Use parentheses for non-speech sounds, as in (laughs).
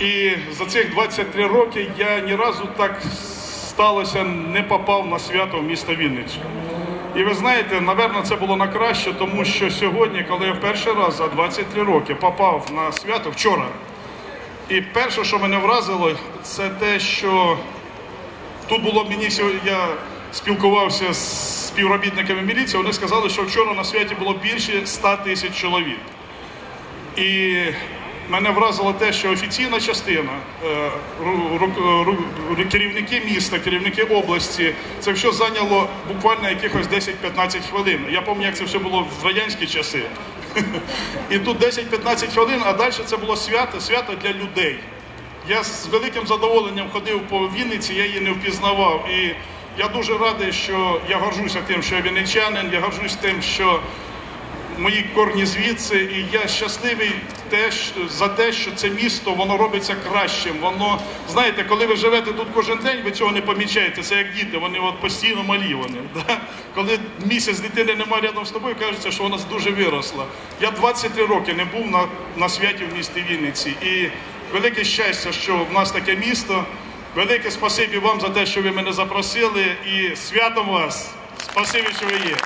І за цих 23 роки я ні разу так сталося, не попав на свято в місто Вінницю. І ви знаєте, напевно, це було на краще, тому що сьогодні, коли я в перший раз за 23 роки попав на свято вчора, і перше, що мене вразило, це те, що тут було мені сьогодні, я спілкувався з співробітниками міліції, вони сказали, що вчора на святі було більше 100 тисяч чоловік. І мене вразило те, що офіційна частина, е, керівники міста, керівники області, це все зайняло буквально якихось 10-15 хвилин. Я пам'ятаю, як це все було в радянські часи. (laughs) І тут 10-15 хвилин, а далі це було свято, свято для людей. Я з великим задоволенням ходив по Вінниці, я її не впізнавав. І я дуже радий, що я горжуся тим, що я вінничанин, я горжусь тим, що мої корні звідси, і я щасливий теж за те, що це місто воно робиться кращим. Воно знаєте, коли ви живете тут кожен день, ви цього не помічаєте. Це як діти, вони от постійно малі. Вони (laughs) да? коли місяць дитини немає рядом з тобою, кажеться, що вона дуже виросла. Я 23 роки не був на, на святі в місті Вінниці, і велике щастя, що в нас таке місто. Велике спасибі вам за те, що ви мене запросили, і святом вас. Спасибі, що ви є.